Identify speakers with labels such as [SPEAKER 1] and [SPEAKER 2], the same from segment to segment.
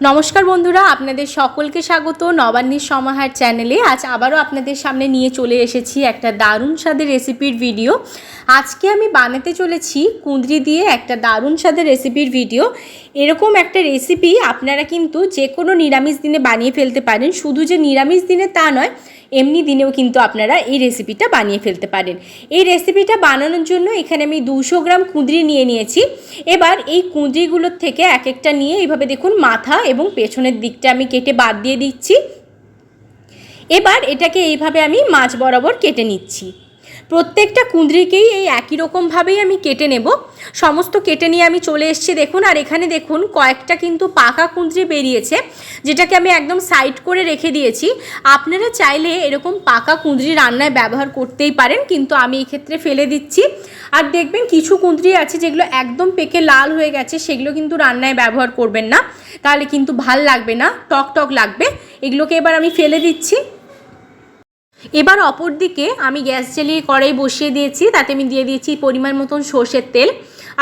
[SPEAKER 1] নমস্কার বন্ধুরা, আপনাদের সকলকে স্বাগত নবান্নির সমাহার চ্যানেলে। আজ আবারও আপনাদের সামনে নিয়ে চলে এসেছি একটা দারুণ স্বাদের রেসিপির ভিডিও। আজকে আমি বানাতে চলেছি কুঁদরি দিয়ে একটা দারুণ স্বাদের রেসিপির ভিডিও। এরকম একটা রেসিপি আপনারা কিন্তু যে কোনো নিরামিষ দিনে বানিয়ে ফেলতে পারেন। শুধু যে নিরামিষ দিনে তা নয় এমনি দিনেও কিন্তু আপনারা এই রেসিপিটা বানিয়ে ফেলতে পারেন। এই রেসিপিটা বানানোর জন্য এখানে আমি দুশো গ্রাম কুঁদরি নিয়ে নিয়েছি। এবার এই কুঁদরিগুলোর থেকে এক একটা নিয়ে এইভাবে দেখুন মাথা এবং পেছনের দিকটা আমি কেটে বাদ দিয়ে দিচ্ছি। এবার এটাকে এইভাবে আমি মাছ বরাবর কেটে নিচ্ছি। প্রত্যেকটা কুঁদরিকেই এই একই রকমভাবেই আমি কেটে নেব। সমস্ত কেটে নিয়ে আমি চলে এসেছি দেখুন, আর এখানে দেখুন কয়েকটা কিন্তু পাকা কুঁদরি বেরিয়েছে, যেটাকে আমি একদম সাইড করে রেখে দিয়েছি। আপনারা চাইলে এরকম পাকা কুঁদরি রান্নায় ব্যবহার করতেই পারেন, কিন্তু আমি এক্ষেত্রে ফেলে দিচ্ছি। আর দেখবেন কিছু কুঁদরি আছে যেগুলো একদম পেকে লাল হয়ে গেছে, সেগুলো কিন্তু রান্নায় ব্যবহার করবেন না। তাহলে কিন্তু ভালো লাগবে না, টক টক লাগবে। এগুলোকে এবার আমি ফেলে দিচ্ছি। এবার অপর দিকে আমি গ্যাস জ্বালিয়ে কড়াই বসিয়ে দিয়েছি, তাতে আমি দিয়ে দিয়েছি পরিমাণ মতন সর্ষের তেল।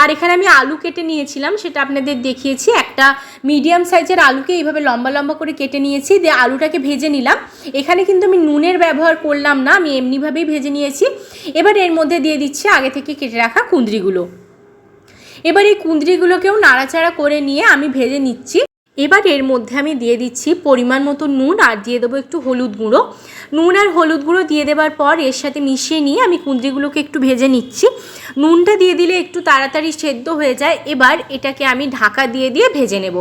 [SPEAKER 1] আর এখানে আমি আলু কেটে নিয়েছিলাম, সেটা আপনাদের দেখিয়েছি। একটা মিডিয়াম সাইজের আলুকে এইভাবে লম্বা লম্বা করে কেটে নিয়েছি, দিয়ে আলুটাকে ভেজে নিলাম। এখানে কিন্তু আমি নুনের ব্যবহার করলাম না, আমি এমনিভাবেই ভেজে নিয়েছি। এবার এর মধ্যে দিয়ে দিচ্ছি আগে থেকে কেটে রাখা কুঁদরিগুলো। এবার এই কুঁদরিগুলোকেও নাড়াচাড়া করে নিয়ে আমি ভেজে নিচ্ছি। এবার এর মধ্যে আমি দিয়ে দিচ্ছি পরিমাণ মতো নুন আর দিয়ে দেবো একটু হলুদ গুঁড়ো। নুন আর হলুদ গুঁড়ো দিয়ে দেওয়ার পর এর সাথে মিশিয়ে নিয়ে আমি কুঁদরিগুলোকে একটু ভেজে নিচ্ছি। নুনটা দিয়ে দিলে একটু তাড়াতাড়ি সেদ্ধ হয়ে যায়। এবার এটাকে আমি ঢাকা দিয়ে দিয়ে ভেজে নেব।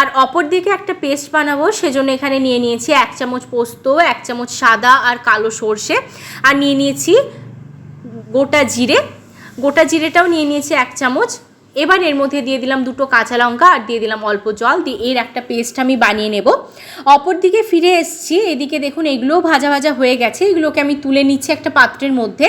[SPEAKER 1] আর অপর দিকে একটা পেস্ট বানাবো, সেজন্য এখানে নিয়ে নিয়েছি এক চামচ পোস্ত, এক চামচ সাদা আর কালো সর্ষে। আর নিয়ে নিয়েছি গোটা জিরে। গোটা জিরেটাও নিয়ে নিয়েছি এক চামচ। এবার এর মধ্যে দিয়ে দিলাম দুটো কাঁচা লঙ্কা আর দিয়ে দিলাম অল্প জল। দিয়ে এর একটা পেস্ট আমি বানিয়ে নেব। অপর দিকে ফিরে এসছি, এদিকে দেখুন এগুলোও ভাজা ভাজা হয়ে গেছে। এগুলোকে আমি তুলে নিচ্ছি একটা পাত্রের মধ্যে।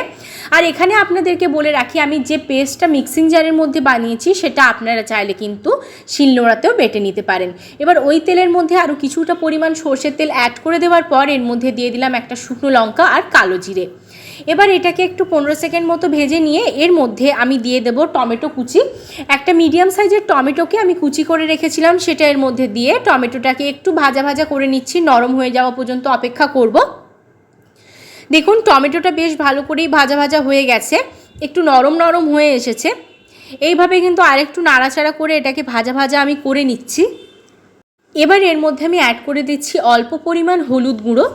[SPEAKER 1] আর এখানে আপনাদেরকে বলে রাখি, আমি যে পেস্টটা মিক্সিং জারের মধ্যে বানিয়েছি, সেটা আপনারা চাইলে কিন্তু শিলনোড়াতেও বেটে নিতে পারেন। এবার ওই তেলের মধ্যে আরও কিছুটা পরিমাণ সর্ষের তেল অ্যাড করে দেওয়ার পর এর মধ্যে দিয়ে দিলাম একটা শুকনো লঙ্কা আর কালো জিরে। এবার এটাকে একটু পনেরো সেকেন্ড মতো ভেজে নিয়ে এর মধ্যে আমি দিয়ে দেবো টমেটো কুচি। একটা মিডিয়াম সাইজের টমেটোকে আমি কুচি করে রেখেছিলাম, সেটা এর মধ্যে দিয়ে টমেটোটাকে একটু ভাজা ভাজা করে নিচ্ছি, নরম হয়ে যাওয়া পর্যন্ত অপেক্ষা করব। দেখুন, টমেটোটা বেশ ভালো করেই ভাজা ভাজা হয়ে গেছে, একটু নরম নরম হয়ে এসেছে। এইভাবে কিন্তু আরেকটু নাড়াচাড়া করে এটাকে ভাজা ভাজা আমি করে নিচ্ছি। এবার এর মধ্যে আমি অ্যাড করে দিচ্ছি অল্প পরিমাণ হলুদ গুঁড়ো,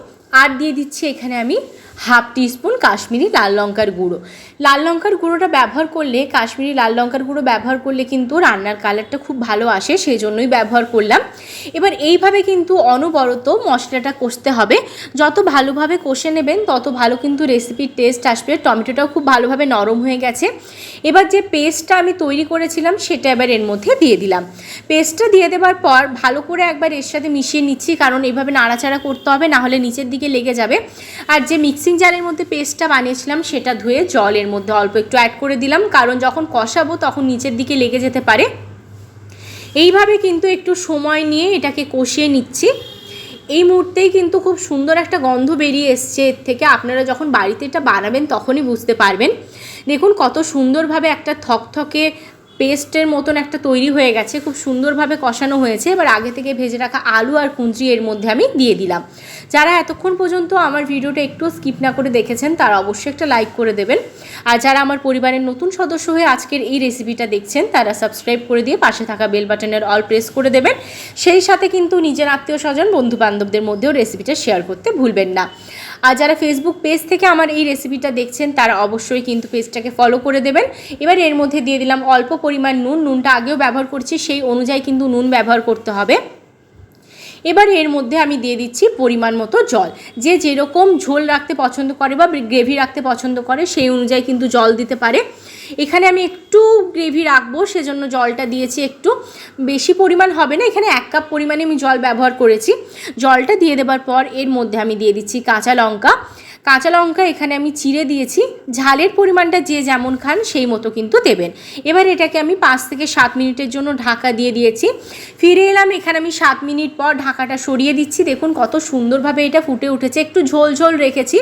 [SPEAKER 1] আর দিয়ে দিচ্ছি এখানে আমি হাফ টিস্পুন কাশ্মীরি লাল লঙ্কার গুঁড়ো। লাল লঙ্কার গুঁড়োটা ব্যবহার করলে, কাশ্মীরি লাল লঙ্কার গুঁড়ো ব্যবহার করলে কিন্তু রান্নার কালারটা খুব ভালো আসে সেই জন্যই ব্যবহার করলাম। এবার এইভাবে কিন্তু অনবরত মশলাটা কষতে হবে। যত ভালোভাবে কষে নেবেন, তত ভালো কিন্তু রেসিপির টেস্ট আসবে। টমেটোটাও খুব ভালোভাবে নরম হয়ে গেছে। এবার যে পেস্টটা আমি তৈরি করেছিলাম, সেটা এবার এর মধ্যে দিয়ে দিলাম। পেস্টটা দিয়ে দেওয়ার পর ভালো করে একবার এর সাথে মিশিয়ে নিচ্ছি, কারণ এইভাবে নাড়াচাড়া করতে হবে, না হলে নিচের দিকে লেগে যাবে। আর যে মিক্সিং জারের মধ্যে পেস্টটা বানিয়েছিলাম, সেটা ধুয়ে জলের মধ্যে অল্প একটু অ্যাড করে দিলাম, কারণ যখন কষাবো তখন নিচের দিকে লেগে যেতে পারে। এইভাবে কিন্তু একটু সময় নিয়ে এটাকে কষিয়ে নিচ্ছি। এই মুহূর্তেই কিন্তু খুব সুন্দর একটা গন্ধ বেরিয়ে এসছে, এর থেকে আপনারা যখন বাড়িতে এটা বানাবেন তখনই বুঝতে পারবেন। দেখুন কত সুন্দরভাবে একটা থকথকে পেস্টের মতন একটা তৈরি হয়ে গেছে, খুব সুন্দরভাবে কষানো হয়েছে। এবার আগে থেকে ভেজে রাখা আলু আর কুঞ্চি এর মধ্যে আমি দিয়ে দিলাম। যারা এতক্ষণ পর্যন্ত আমার ভিডিওটা একটু স্কিপ না করে দেখেছেন, তারা অবশ্যই একটা লাইক করে দেবেন। আর যারা আমার পরিবারের নতুন সদস্য হয়ে আজকের এই রেসিপিটা দেখছেন, তারা সাবস্ক্রাইব করে দিয়ে পাশে থাকা বেল বাটনের অল প্রেস করে দেবেন। সেই সাথে কিন্তু নিজের আত্মীয় স্বজন বন্ধু বান্ধবদের মধ্যেও রেসিপিটা শেয়ার করতে ভুলবেন না। আর যারা ফেসবুক পেজ থেকে আমার এই রেসিপিটা দেখছেন, তারা অবশ্যই কিন্তু পেজটাকে ফলো করে দেবেন। এবার এর মধ্যে দিয়ে দিলাম অল্প পরিমাণ নুন। নুনটা আগেও ব্যবহার করছি, সেই অনুযায়ী কিন্তু নুন ব্যবহার করতে হবে। এবার এর মধ্যে আমি দিয়ে দিচ্ছি পরিমাণ মতো জল। যে যেরকম ঝোল রাখতে পছন্দ করে বা গ্রেভি রাখতে পছন্দ করে, সেই অনুযায়ী কিন্তু জল দিতে পারে। এখানে আমি একটু গ্রেভি রাখব, সেজন্য জলটা দিয়েছি একটু। বেশি পরিমাণ হবে না, এখানে এক কাপ পরিমাণে আমি জল ব্যবহার করেছি। জলটা দিয়ে দেবার পর এর মধ্যে আমি দিয়ে দিচ্ছি কাঁচা লঙ্কা। কাঁচা লঙ্কা এখানে আমি চিড়ে দিয়েছি। ঝালের পরিমাণটা যে যেমন খান সেই মতো কিন্তু দেবেন। এবার এটাকে আমি পাঁচ থেকে সাত মিনিটের জন্য ঢাকা দিয়ে দিয়েছি। ফিরে এলাম, এখানে আমি সাত মিনিট পর ঢাকাটা সরিয়ে দিচ্ছি। দেখুন কত সুন্দরভাবে এটা ফুটে উঠেছে। একটু ঝোল ঝোল রেখেছি।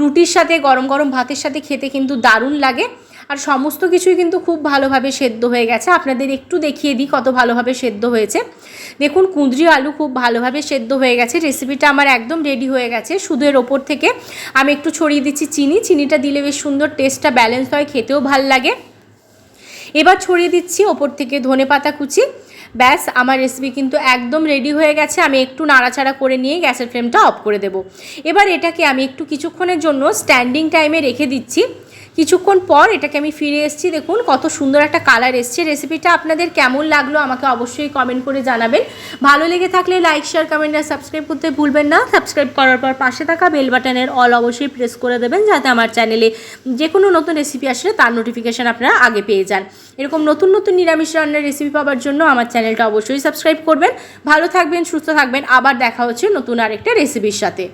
[SPEAKER 1] রুটির সাথে গরম গরম ভাতের সাথে খেতে কিন্তু দারুণ লাগে। আর সমস্ত কিছুই কিন্তু খুব ভালোভাবে সেদ্ধ হয়ে গেছে। আপনাদের একটু দেখিয়ে দিই কত ভালোভাবে সেদ্ধ হয়েছে। দেখুন, কুঁদরি আলু খুব ভালোভাবে সেদ্ধ হয়ে গেছে। রেসিপিটা আমার একদম রেডি হয়ে গেছে শুধু এর ওপর থেকে। আমি একটু ছড়িয়ে দিচ্ছি চিনি। চিনিটা দিলে বেশ সুন্দর টেস্টটা ব্যালেন্স হয়, খেতেও ভালো লাগে। এবার ছড়িয়ে দিচ্ছি ওপর থেকে ধনে পাতা কুচি। ব্যাস, আমার রেসিপি কিন্তু একদম রেডি হয়ে গেছে। আমি একটু নাড়াচাড়া করে নিয়ে গ্যাসের ফ্লেমটা অফ করে দেব। এবার এটাকে আমি একটু কিছুক্ষণের জন্য স্ট্যান্ডিং টাইমে রেখে দিচ্ছি। কিছুক্ষণ পর এটাকে আমি ফিরে এসেছি। দেখুন, কত সুন্দর একটা কালার এসছে। রেসিপিটা আপনাদের কেমন লাগল আমাকে অবশ্যই কমেন্ট করে জানাবেন। ভালো লেগে থাকলে লাইক শেয়ার কমেন্ট আর সাবস্ক্রাইব করতে ভুলবেন না। সাবস্ক্রাইব করার পর পাশে থাকা বেল বাটনের অল অবশ্যই প্রেস করে দেবেন যাতে আমার চ্যানেলে যে কোনো নতুন রেসিপি আসলে তার নোটিফিকেশান আপনারা আগে পেয়ে যান। এরকম নতুন নতুন নিরামিষ রান্নার রেসিপি পাওয়ার জন্য আমার চ্যানেলটা অবশ্যই সাবস্ক্রাইব করবেন। ভালো থাকবেন, সুস্থ থাকবেন। আবার দেখা হচ্ছে নতুন আরেকটা রেসিপির সাথে।